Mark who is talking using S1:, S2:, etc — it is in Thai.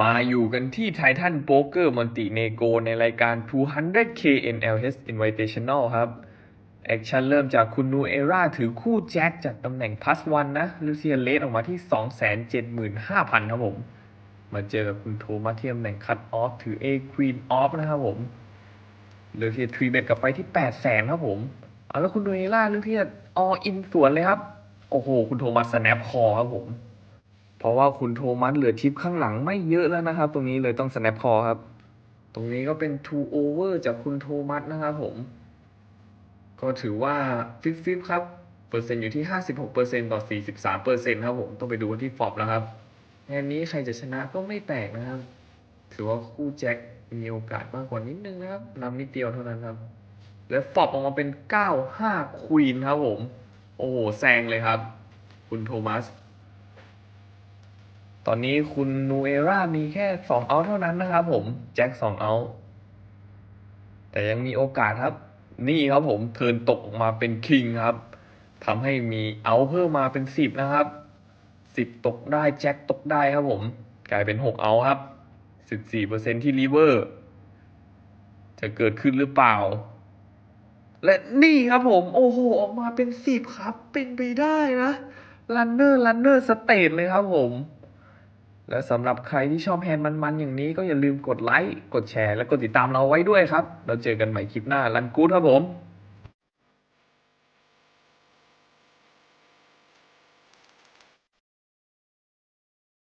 S1: มาอยู่กันที่ไททันโป๊กเกอร์มอนติเนโกในรายการ 200k NLS Invitational ครับ แอคชั่นเริ่มจากคุณนูเอราถือคู่แจ็คจากตำแหน่งพัสวันนะลูเซียเลสออกมาที่ 275,000 ครับผม มาเจอกับคุณโทมัสที่ตำแหน่งคัตออฟถือ A Queen Off นะครับผมลูเซียทรีเบตกลับไปที่ 800,000 ครับผมเอาแล้วคุณนูเอราเลือกที่จะออินสวนเลยครับ โอ้โห คุณโทมัสสแนปคอครับผม เพราะว่าคุณโทมัสเหลือชิปข้างหลังไม่เยอะแล้วนะครับ ตรงนี้เลยต้อง snap call ครับ ตรงนี้ก็เป็น two over จากคุณโทมัสนะครับผม ก็ถือว่าฟิฟฟิครับ เปอร์เซ็นต์อยู่ที่ 56%ต่อ 43%ครับผม ต้องไปดูกันที่ฟอบแล้วครับงานนี้ใครจะชนะก็ไม่แปลกนะครับ ถือว่าคู่แจ็คมีโอกาสมากกว่านิดนึงนะครับนำนิดเดียวเท่านั้นครับ แล้วฟอบออกมาเป็น 9-5ควีนครับผม โอ้โหแซงเลยครับ คุณโทมัส ตอนนี้คุณนูเอร่ามีแค่สองเอาเท่านั้นนะครับผม แจ็คสองเอา แต่ยังมีโอกาสครับ นี่ครับผมเทิร์นตกมาเป็นคิงครับทำให้มีเอาเพิ่มมาเป็นสิบนะครับสิบตกได้แจ็คตกได้ครับผม กลายเป็นหกเอาครับสิบสี่เปอร์เซ็นที่ริเวอร์ จะเกิดขึ้นหรือเปล่า และนี่ครับผม โอ้โห ออกมาเป็นสิบครับ เป็นไปได้นะลันเนอร์ลันเนอร์สเตทเลยครับผม และสำหรับใครที่ชอบแฮนด์มันๆอย่างนี้ก็อย่าลืมกดไลค์ กดแชร์ และกดติดตามเราไว้ด้วยครับ เราเจอกันใหม่คลิปหน้า รันกู๊ดครับผม